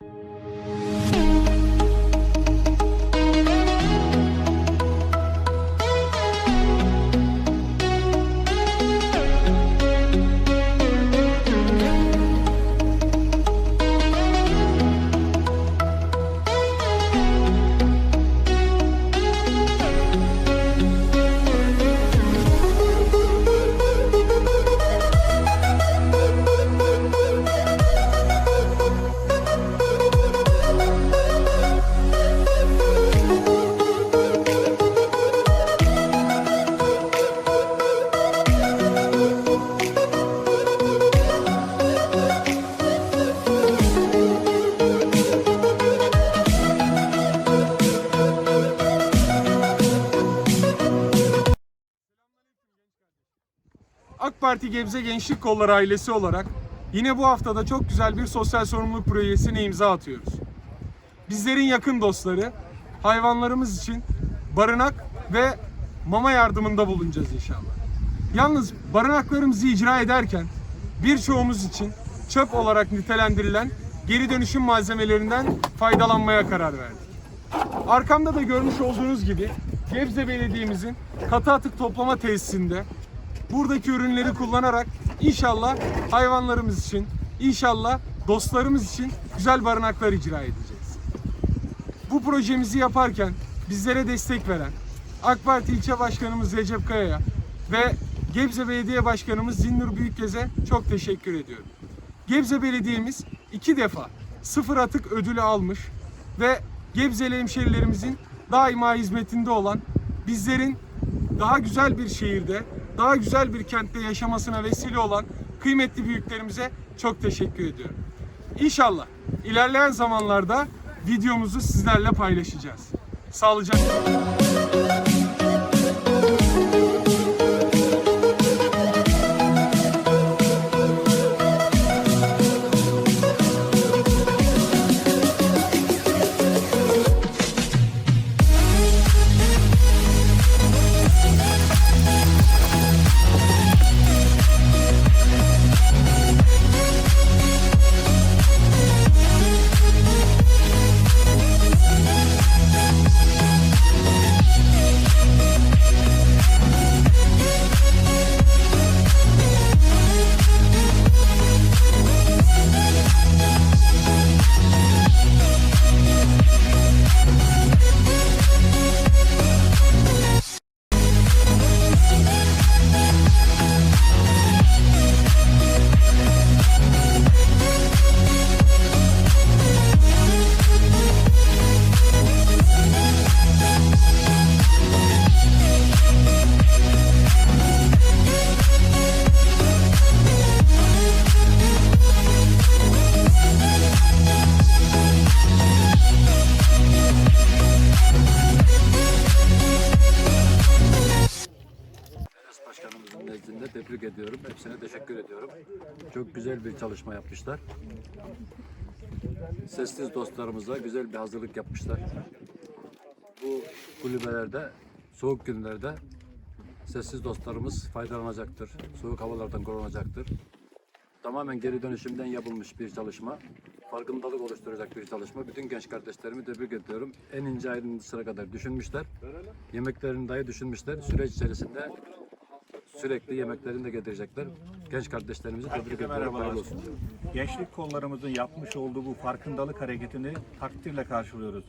you AK Parti Gebze Gençlik Kolları ailesi olarak yine bu haftada çok güzel bir sosyal sorumluluk projesine imza atıyoruz. Bizlerin yakın dostları hayvanlarımız için barınak ve mama yardımında bulunacağız inşallah. Yalnız barınaklarımızı icra ederken birçoğumuz için çöp olarak nitelendirilen geri dönüşüm malzemelerinden faydalanmaya karar verdik. Arkamda da görmüş olduğunuz gibi Gebze Belediye'mizin katı atık toplama tesisinde buradaki ürünleri kullanarak inşallah hayvanlarımız için, inşallah dostlarımız için güzel barınaklar icra edeceğiz. Bu projemizi yaparken bizlere destek veren AK Parti ilçe başkanımız Recep Kaya'ya ve Gebze Belediye Başkanımız Zinnur Büyükgez'e çok teşekkür ediyorum. Gebze Belediye'miz iki defa sıfır atık ödülü almış ve Gebzeli hemşerilerimizin daima hizmetinde olan bizlerin daha güzel bir şehirde, daha güzel bir kentte yaşamasına vesile olan kıymetli büyüklerimize çok teşekkür ediyorum. İnşallah ilerleyen zamanlarda videomuzu sizlerle paylaşacağız. Sağlıcakla. Nezdinde tebrik ediyorum. Hepsine teşekkür ediyorum. Çok güzel bir çalışma yapmışlar. Sessiz dostlarımıza güzel bir hazırlık yapmışlar. Bu kulübelerde soğuk günlerde sessiz dostlarımız faydalanacaktır. Soğuk havalardan korunacaktır. Tamamen geri dönüşümden yapılmış bir çalışma. Farkındalık oluşturacak bir çalışma. Bütün genç kardeşlerimi tebrik ediyorum. En ince ayrıntısına kadar düşünmüşler. Yemeklerini dahi düşünmüşler. Süreç içerisinde sürekli yemeklerini de getirecekler. Genç kardeşlerimizi tebrik ediyorum. merhabalar. Hayırlı olsun. Gençlik kollarımızın yapmış olduğu bu farkındalık hareketini takdirle karşılıyoruz.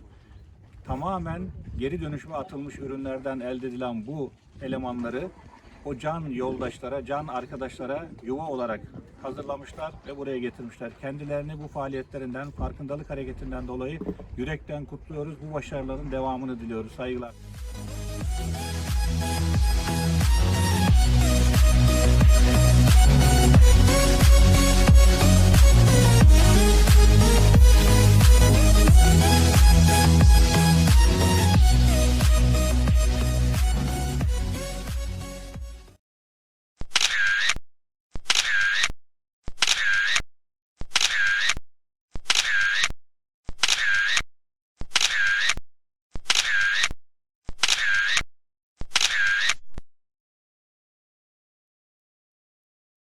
Tamamen geri dönüşüme atılmış ürünlerden elde edilen bu elemanları o can yoldaşlara, can arkadaşlara yuva olarak hazırlamışlar ve buraya getirmişler. Kendilerini bu faaliyetlerinden, farkındalık hareketinden dolayı yürekten kutluyoruz. Bu başarıların devamını diliyoruz. Saygılar. We'll